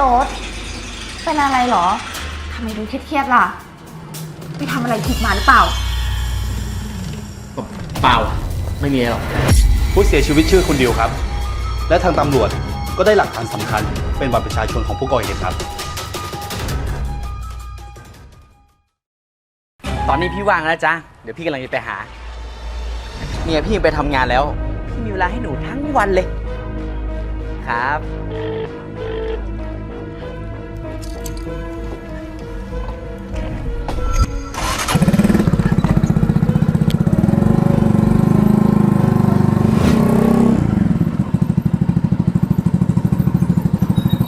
โอ๊ตเป็นอะไรเหรอทำไมดูเครียดๆล่ะ ไปทำอะไรผิดมาหรือเปล่า เปล่า ไม่มีอะไรหรอก ผู้เสียชีวิตชื่อคุณดิวครับ และทางตำรวจก็ได้หลักฐานสำคัญ เป็นบัตรประชาชนของผู้ก่อเหตุครับ ตอนนี้พี่ว่างแล้วจ้ะเดี๋ยวพี่กำลังจะไปหาเนี่ยพี่ไปทำงานแล้ว พี่มีเวลาให้หนูทั้งวันเลย ครับ